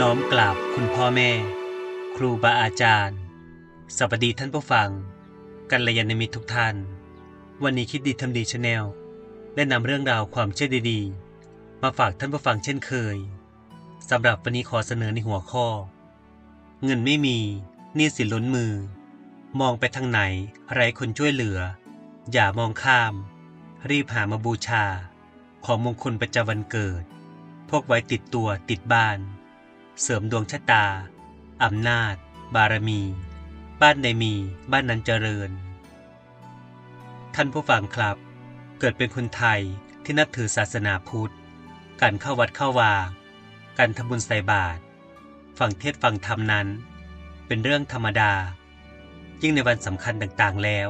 น้อมกราบคุณพ่อแม่ ครูบาอาจารย์ สวัสดีท่านผู้ฟัง กัลยาณมิตรทุกท่าน วันนี้คิดดีทำดีชาแนลได้นำเรื่องราวความเชื่อดีๆ มาฝากท่านผู้ฟังเช่นเคยสำหรับวันนี้ขอเสนอในหัวข้อ เงินไม่มีหนี้สินล้นมือ มองไปทางไหนไร้คนช่วยเหลือ อย่ามองข้าม รีบหามาบูชา ของมงคลประจำวันเกิด พกไว้ติดตัวติดบ้าน เสริมดวงชะตา อำนาจ บารมี บ้านใดมีบ้านนั้นเจริญ ท่านผู้ฟังครับ เกิดเป็นคนไทยที่นับถือศาสนาพุทธ การเข้าวัดเข้าวา การทำบุญใส่บาตรฟังเทศน์ฟังธรรมนั้น เป็นเรื่องธรรมดา ยิ่งในวันสำคัญต่างๆแล้ว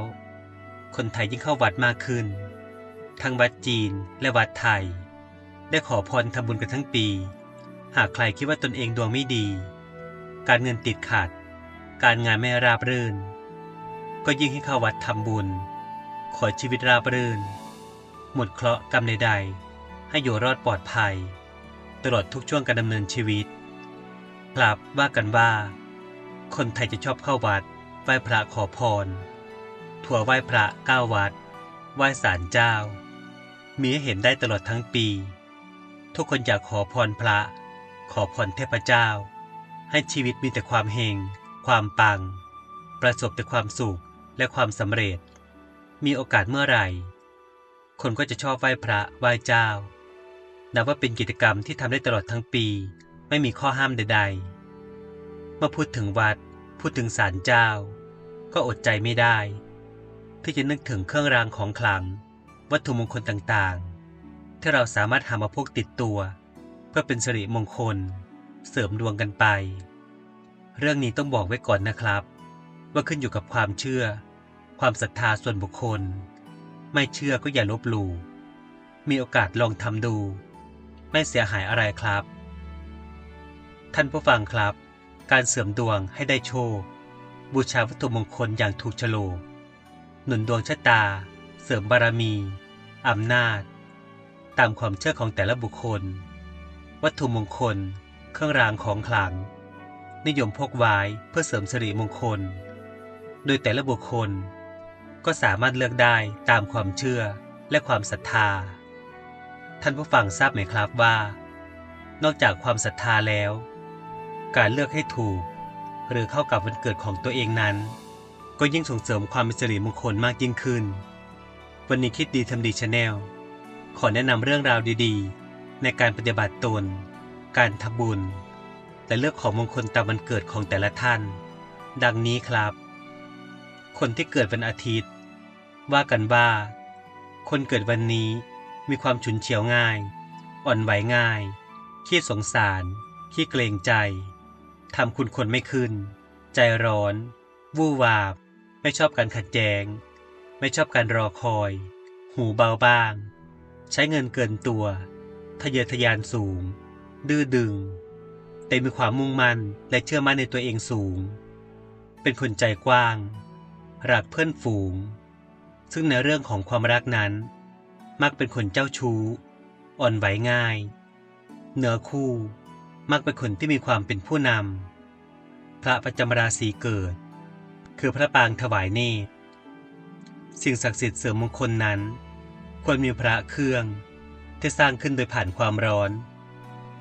คนไทยยิ่งเข้าวัดมากขึ้น ทั้งวัดจีนและวัดไทย ได้ขอพรทำบุญกันทั้งปี หากใครคิดว่าตนเองดวงไม่ดี การเงินติดขัด การงานไม่ราบรื่น ก็ยิ่งให้เข้าวัดทำบุญ ขอชีวิตราบรื่น หมดเคราะห์กรรมใดๆ ให้อยู่รอดปลอดภัย ตลอดทุกช่วงการดำเนินชีวิต ครับว่ากันว่า คนไทยจะชอบเข้าวัดไหว้พระขอพร ถั่วไหว้พระเก้าวัด ไหว้ศาลเจ้า มีให้เห็นได้ตลอดทั้งปี ทุกคนอยากขอพรพระ ขอพรเทพเจ้า ให้ชีวิตมีแต่ความเฮง ความปัง ประสบแต่ความสุขและความสำเร็จ มีโอกาสเมื่อไหร่ คนก็จะชอบไหว้พระไหว้เจ้า นับว่าเป็นกิจกรรมที่ทำได้ตลอดทั้งปี ไม่มีข้อห้ามใด ๆ เมื่อพูดถึงวัด พูดถึงศาลเจ้า ก็อดใจไม่ได้ ที่จะนึกถึงเครื่องรางของขลัง วัตถุมงคลต่างๆ ที่เราสามารถหามาพกติดตัว เพื่อเป็นสิริมงคล เสริมดวงกันไป เรื่องนี้ต้องบอกไว้ก่อนนะครับ ว่าขึ้นอยู่กับความเชื่อ ความศรัทธาส่วนบุคคล ไม่เชื่อก็อย่าลบหลู่มีโอกาสลองทำดู ไม่เสียหายอะไรครับ ท่านผู้ฟังครับ การเสริมดวงให้ได้โชค บูชาวัตถุมงคลอย่างถูกโฉลกหนุนดวงชะตา เสริมบารมีอำนาจ ตามความเชื่อของแต่ละบุคคล วัตถุมงคล เครื่องรางของขลัง นิยมพกไว้เพื่อเสริมสิริมงคล โดยแต่ละบุคคล ก็สามารถเลือกได้ตามความเชื่อและความศรัทธา ท่านผู้ฟังทราบไหมครับว่า นอกจากความศรัทธาแล้ว การเลือกให้ถูก หรือเข้ากับวันเกิดของตัวเองนั้น ก็ยิ่งส่งเสริมความเป็นสิริมงคลมากยิ่งขึ้น วันนี้คิดดีทำดีชาแนลขอแนะนำเรื่องราวดีๆ ในการปฏิบัติตน การทำบุญ และเลือกของมงคลตามวันเกิดของแต่ละท่าน ดังนี้ครับ คนที่เกิดวันอาทิตย์ ว่ากันว่า คนเกิดวันนี้มีความฉุนเฉียวง่าย อ่อนไหวง่าย ขี้สงสาร ขี้เกรงใจทำคุณคนไม่ขึ้น ใจร้อน วู่วาบ ไม่ชอบการขัดแย้ง ไม่ชอบการรอคอย หูเบาบ้าง ใช้เงินเกินตัว ทะเยอทะยานสูง ดื้อดึงแต่มีความมุ่งมั่นและเชื่อมั่นในตัวเองสูง เป็นคนใจกว้าง รักเพื่อนฝูง ซึ่งในเรื่องของความรักนั้น มักเป็นคนเจ้าชู้ อ่อนไหวง่าย เหนือคู่ มักเป็นคนที่มีความเป็นผู้นำ พระประจำราศีเกิด คือพระปางถวายเนตรสิ่งศักดิ์สิทธิ์เสริมมงคลนั้น ควรมีพระเครื่อง ที่สร้างขึ้นโดยผ่านความร้อน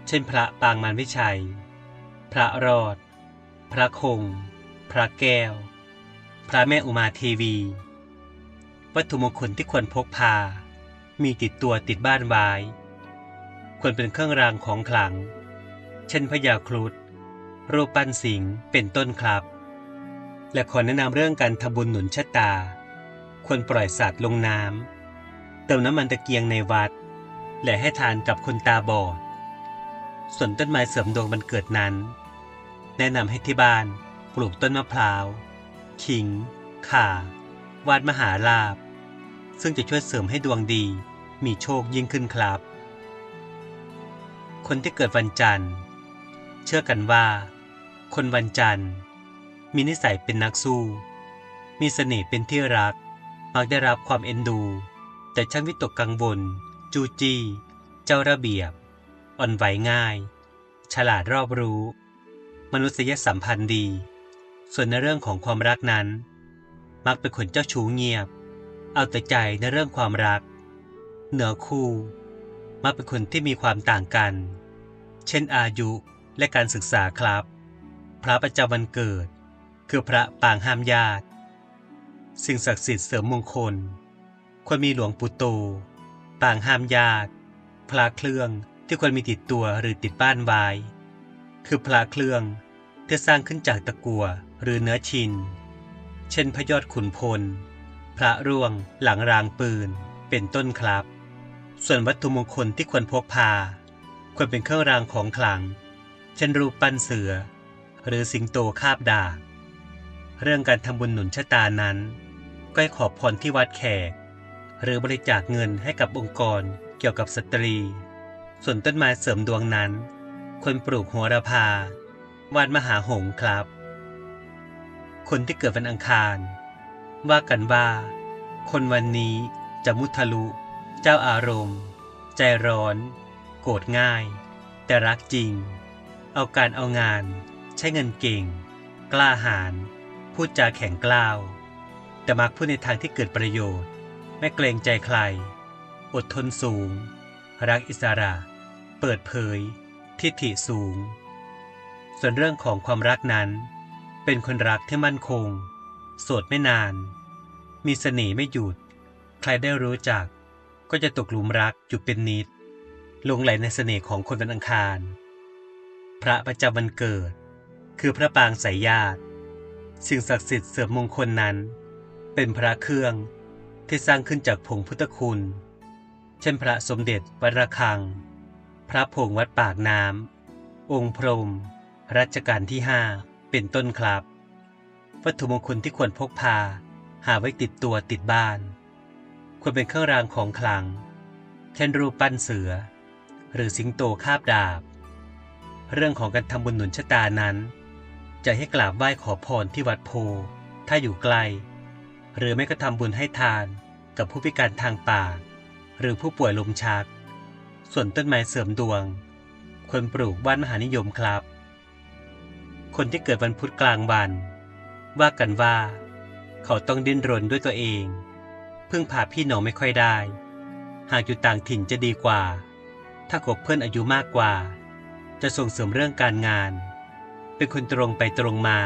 เช่น พระปางมารวิชัย พระรอด พระคง พระแก้ว พระแม่อุมาเทวี วัตถุมงคลที่ควรพกพา มีติดตัวติดบ้านไว้ ควรเป็นเครื่องรางของขลัง เช่นพญาครุฑ รูปปั้นสิงห์ เป็นต้นครับ และขอแนะนำเรื่องการทำบุญหนุนชะตา ควรปล่อยสัตว์ลงน้ำเติมน้ำมันตะเกียงในวัด และให้ทานกับคนตาบอด ส่วนต้นไม้เสริมดวงมันเกิดนั้น แนะนำให้ที่บ้านปลูกต้นมะพร้าว ขิง ข่า วาดมหาลาบ ซึ่งจะช่วยเสริมให้ดวงดี มีโชคยิ่งขึ้นครับ คนที่เกิดวันจันทร์ เชื่อกันว่า คนวันจันทร์ มีนิสัยเป็นนักสู้ มีเสน่ห์เป็นที่รัก มักได้รับความเอ็นดู แต่ช่างวิตกกังวล จูจี้เจ้าระเบียบ อ่อนไหวง่าย ฉลาดรอบรู้ มนุษยสัมพันธ์ดี ส่วนในเรื่องของความรักนั้น มักเป็นคนเจ้าชู้เงียบ เอาแต่ใจในเรื่องความรัก เหนือคู่ มักเป็นคนที่มีความต่างกัน เช่นอายุและการศึกษาครับ พระประจำวันเกิด คือพระปางห้ามญาติ สิ่งศักดิ์สิทธิ์เสริมมงคล ควรมีหลวงปู่โต ปางห้ามญาติพระเครื่องที่ควรมีติดตัวหรือติดบ้านไว้ คือพระเครื่องที่สร้างขึ้นจากตะกัวหรือเนื้อชิน เช่นพระยอดขุนพล พระร่วง หลังรางปืน เป็นต้นครับ ส่วนวัตถุมงคลที่ควรพกพา ควรเป็นเครื่องรางของขลัง เช่นรูปปั้นเสือ หรือสิงโตคาบดาบเรื่องการทำบุญหนุนชะตานั้น ก็ให้ขอพรที่วัดแขก หรือบริจาคเงินให้กับองค์กรเกี่ยวกับสตรี ส่วนต้นไม้เสริมดวงนั้นควรปลูกโหระพาวาดมหาหงครับ คนที่เกิดวันอังคาร ว่ากันว่า คนวันนี้จะมุทะลุ เจ้าอารมณ์ ใจร้อน โกรธง่าย แต่รักจริง เอาการเอางาน ใช้เงินเก่ง กล้าหาญพูดจาแข็งกล้าว แต่มักพูดในทางที่เกิดประโยชน์ ไม่เกรงใจใคร อดทนสูง รักอิสระ เปิดเผย ทิฏฐิสูง ส่วนเรื่องของความรักนั้น เป็นคนรักที่มั่นคง โสดไม่นาน มีเสน่ห์ไม่หยุด ใครได้รู้จัก ก็จะตกหลุมรักอยู่เป็นนิดลงไหลในเสน่ห์ของคนวันอังคาร พระประจำวันเกิด คือพระปางสายญาติ สิ่งศักดิ์สิทธิ์เสริมมงคลนั้น เป็นพระเครื่อง ที่สร้างขึ้นจากผงพุทธคุณ เช่นพระสมเด็จวัดระฆัง พระผงวัดปากน้ำ องค์พรม รัชกาลที่ห้าเป็นต้นครับ วัตถุมงคลที่ควรพกพา หาไว้ติดตัวติดบ้าน ควรเป็นเครื่องรางของขลัง เช่นรูปปั้นเสือ หรือสิงโตคาบดาบ เรื่องของการทำบุญหนุนชะตานั้น จะให้กราบไหว้ขอพรที่วัดโพ ถ้าอยู่ใกล หรือไม่ก็ทำบุญให้ทานกับผู้พิการทางป่า หรือผู้ป่วยลมชัก ส่วนต้นไม้เสริมดวงควรปลูกบ้านมหานิยมครับ คนที่เกิดวันพุธกลางวัน ว่ากันว่า เขาต้องดิ้นรนด้วยตัวเอง พึ่งพาพี่น้องไม่ค่อยได้ หากอยู่ต่างถิ่นจะดีกว่า ถ้าคบเพื่อนอายุมากกว่า จะส่งเสริมเรื่องการงาน เป็นคนตรงไปตรงมา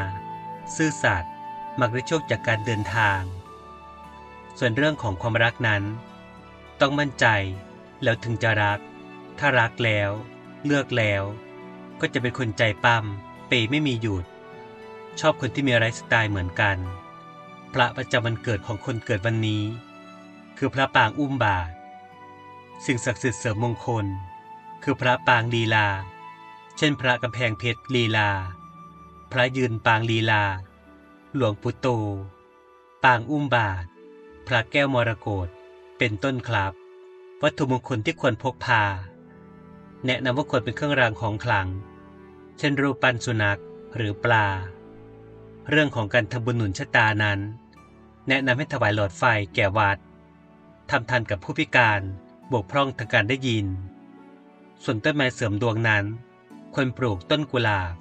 ซื่อสัตย์ มักได้โชคจากการเดินทาง ส่วนเรื่องของความรักนั้น ต้องมั่นใจแล้วถึงจะรัก ถ้ารักแล้ว เลือกแล้ว ก็จะเป็นคนใจปั้มเปย์ไม่มีหยุด ชอบคนที่มีไลฟ์สไตล์เหมือนกัน พระประจำวันเกิดของคนเกิดวันนี้ คือพระปางอุ้มบาท สิ่งศักดิ์สิทธิ์เสริมมงคล คือพระปางลีลา เช่น พระกำแพงเพชรลีลา พระยืนปางลีลา หลวงปู่โต ปางอุ้มบาท พระแก้วมรกตเป็นต้นครับ วัตถุมงคลที่ควรพกพา แนะนำว่าควรเป็นเครื่องรางของขลัง เช่นรูปปั้นสุนัขหรือปลา เรื่องของการทำบุญหนุนชะตานั้น แนะนำให้ถวายหลอดไฟแก่วัดทำทันกับผู้พิการบกพร่องทางการได้ยิน ส่วนต้นไม้เสริมดวงนั้น ควรปลูกต้นกุหลาบ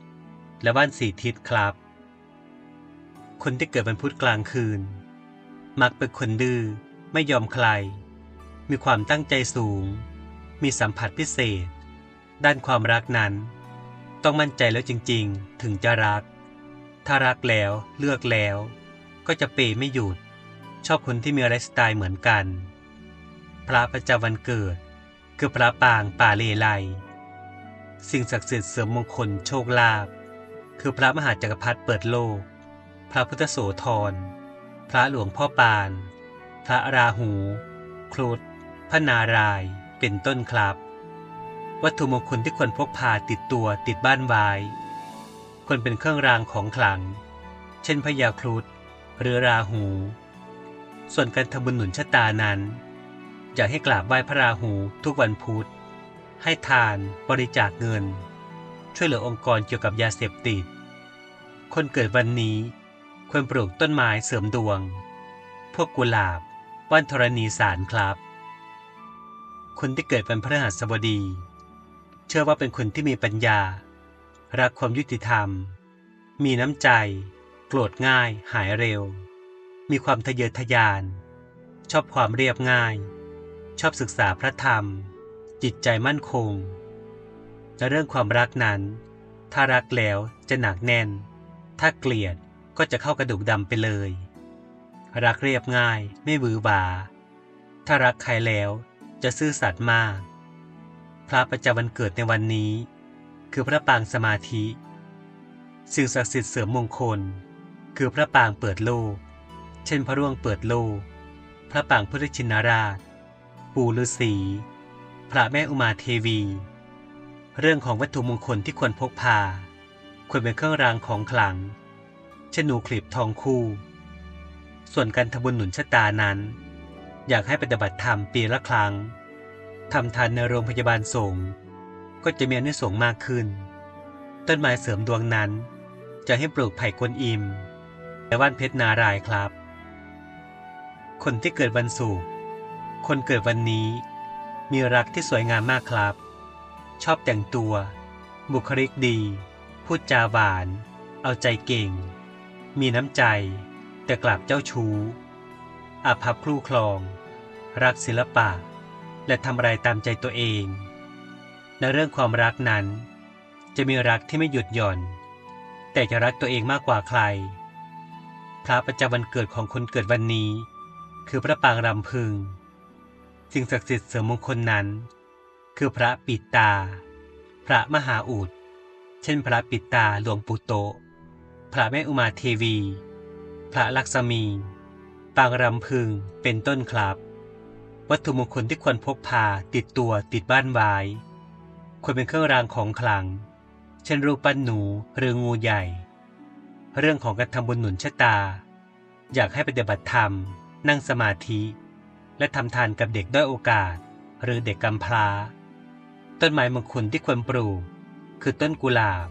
และบ้านสีทิศครับ คนที่เกิดวันพุธกลางคืน มักเป็นคนดื้อไม่ยอมใคร มีความตั้งใจสูง มีสัมผัสพิเศษ ด้านความรักนั้น ต้องมั่นใจแล้วจริงๆ ถึงจะรัก ถ้ารักแล้วเลือกแล้ว ก็จะเปไม่หยุด ชอบคนที่มีไลฟ์สไตล์เหมือนกัน พระประจำวันเกิด คือพระปางป่าเลไลสิ่งศักดิ์สิทธิ์เสริมมงคลโชคลาภคือพระมหาจักรพรรดิเปิดโลก พระพุทธโสธร พระหลวงพ่อปาน พระราหู ครุฑพระนาราย เป็นต้นครับ วัตถุมงคลที่ควรพกพาติดตัวติดบ้านไว้ควรเป็นเครื่องรางของขลัง เช่นพญาครุฑหรือราหู ส่วนการทำบุญหนุนชะตานั้น อยากให้กราบไหว้พระราหูทุกวันพุธ ให้ทานบริจาคเงิน ช่วยเหลือองค์กรเกี่ยวกับยาเสพติด คนเกิดวันนี้ ควรปลูกต้นไม้เสริมดวง พวกกุหลาบว่านธรณีสารครับ คนที่เกิดวันพฤหัสบดี เชื่อว่าเป็นคนที่มีปัญญา รักความยุติธรรม มีน้ำใจ โกรธง่าย หายเร็ว มีความทะเยอทะยาน ชอบความเรียบง่าย ชอบศึกษาพระธรรม จิตใจมั่นคงและเรื่องความรักนั้น ถ้ารักแล้วจะหนักแน่น ถ้าเกลียด ก็จะเข้ากระดูกดำไปเลย รักเรียบง่ายไม่บือหวาถ้ารักใครแล้วจะซื่อสัตย์มาก พระประจำวันเกิดในวันนี้ คือพระปางสมาธิ สิ่งศักดิ์สิทธิ์เสริมมงคล คือพระปางเปิดโลก เช่นพระร่วงเปิดโลก พระปางพุทธชินราช ปู่ฤาษีพระแม่อุมาเทวี เรื่องของวัตถุมงคลที่ควรพกพาควรเป็นเครื่องรางของขลัง เช่นหนูคลิปทองคู่ ส่วนการทำบุญหนุนชะตานั้น อยากให้ปฏิบัติธรรมปีละครั้งทำทานในโรงพยาบาลสงฆ์ก็จะมีอนิสงส์มากขึ้น ต้นไม้เสริมดวงนั้น จะให้ปลูกไผ่กวนอิมและว่านเพชรนารายครับ คนที่เกิดวันศุกร์คนเกิดวันนี้มีรักที่สวยงามมากครับ ชอบแต่งตัว บุคลิกดี พูดจาหวาน เอาใจเก่ง มีน้ำใจ แต่กลับเจ้าชู้อาภัพคลู่คลอง รักศิลปะ และทำอะไรตามใจตัวเอง ในเรื่องความรักนั้น จะมีรักที่ไม่หยุดหย่อน แต่จะรักตัวเองมากกว่าใคร พระประจำวันเกิดของคนเกิดวันนี้ คือพระปางรำพึง สิ่งศักดิ์สิทธิ์เสริมมงคลนั้น คือพระปิดตา พระมหาอุด เช่นพระปิดตาหลวงปู่โต พระแม่อุมาเทวี พระลักษมี ปางรำพึง เป็นต้นครับ วัตถุมงคลที่ควรพกพาติดตัวติดบ้านไว้ ควรเป็นเครื่องรางของขลัง เช่นรูปปั้นหนูหรืองูใหญ่ เรื่องของการทำบุญหนุนชะตา อยากให้ปฏิบัติธรรม นั่งสมาธิ และทำทานกับเด็กด้อยโอกาส หรือเด็กกำพร้า ต้นไม้มงคลที่ควรปลูก คือต้นกุหลาบ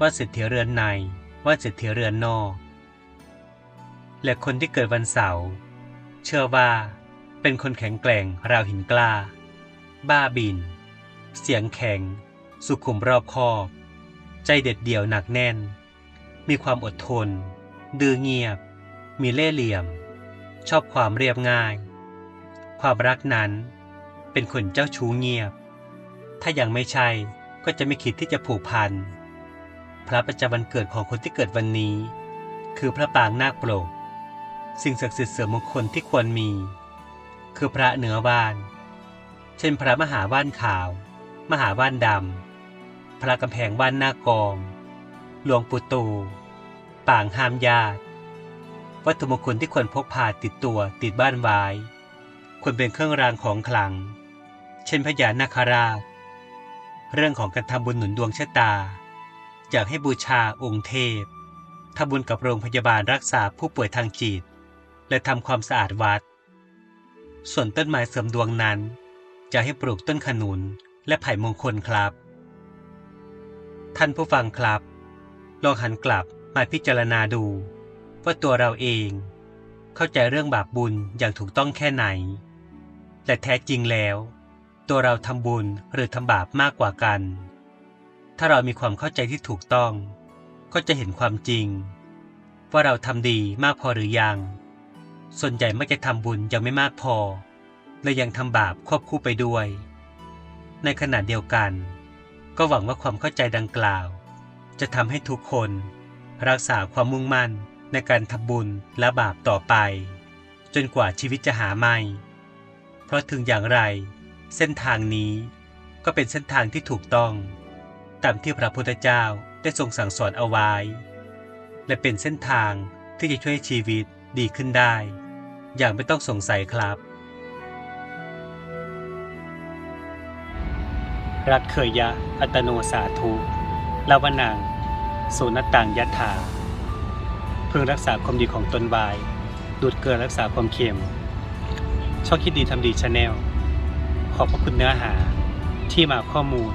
ว่าเศรษฐีเรือนใน ว่าเศรษฐีเรือนนอก และคนที่เกิดวันเสาร์เชื่อว่า เป็นคนแข็งแกร่งราวหินกล้า บ้าบิน เสียงแข็ง สุขุมรอบคอบ ใจเด็ดเดี่ยวหนักแน่น มีความอดทน ดื้อเงียบ มีเล่ห์เหลี่ยม ชอบความเรียบง่าย ความรักนั้น เป็นคนเจ้าชู้เงียบ ถ้ายังไม่ใช่ก็จะไม่คิดที่จะผูกพัน พระประจำวันเกิดของคนที่เกิดวันนี้ คือพระปางนาคโปรกสิ่งศักดิ์สิทธิ์เสริมมงคลที่ควรมี คือพระเหนือบ้าน เช่น พระมหาว่านขาว มหาว่านดำ พระกำแพงว่านหน้ากอง หลวงปู่ตูปางห้ามญาติ วัตถุมงคลที่ควรพกพาติดตัวติดบ้านไว้ ควรเป็นเครื่องรางของขลัง เช่นพญานาคราช เรื่องของการทำบุญหนุนดวงชะตา อยากให้บูชาองค์เทพทำบุญกับโรงพยาบาลรักษาผู้ป่วยทางจิต และทำความสะอาดวัด ส่วนต้นไม้เสริมดวงนั้น จะให้ปลูกต้นขนุนและไผ่มงคลครับ ท่านผู้ฟังครับ ลองหันกลับมาพิจารณาดู ว่าตัวเราเอง เข้าใจเรื่องบาปบุญอย่างถูกต้องแค่ไหนและแท้จริงแล้ว ตัวเราทำบุญหรือทำบาปมากกว่ากัน ถ้าเรามีความเข้าใจที่ถูกต้อง ก็จะเห็นความจริง ว่าเราทำดีมากพอหรือยัง ส่วนใหญ่มักจะทำบุญยังไม่มากพอ และยังทำบาปควบคู่ไปด้วย ในขณะเดียวกัน ก็หวังว่าความเข้าใจดังกล่าว จะทำให้ทุกคนรักษาความมุ่งมั่นในการทำบุญและบาปต่อไป จนกว่าชีวิตจะหาไม่ เพราะถึงอย่างไร เส้นทางนี้ก็เป็นเส้นทางที่ถูกต้อง ตามที่พระพุทธเจ้าได้ทรงสั่งสอนเอาไว้ และเป็นเส้นทางที่จะช่วยให้ชีวิตดีขึ้นได้ อย่างไม่ต้องสงสัยครับ รักเคยยะ อัตโนสาธุลาวนังสุนตังยัตถาเพื่อรักษาความดีของตนบาย ดูดเกลือรักษาความเค็มช่องคิดดีทำดีชาแนลขอบพระคุณเนื้อหาที่มาข้อมูล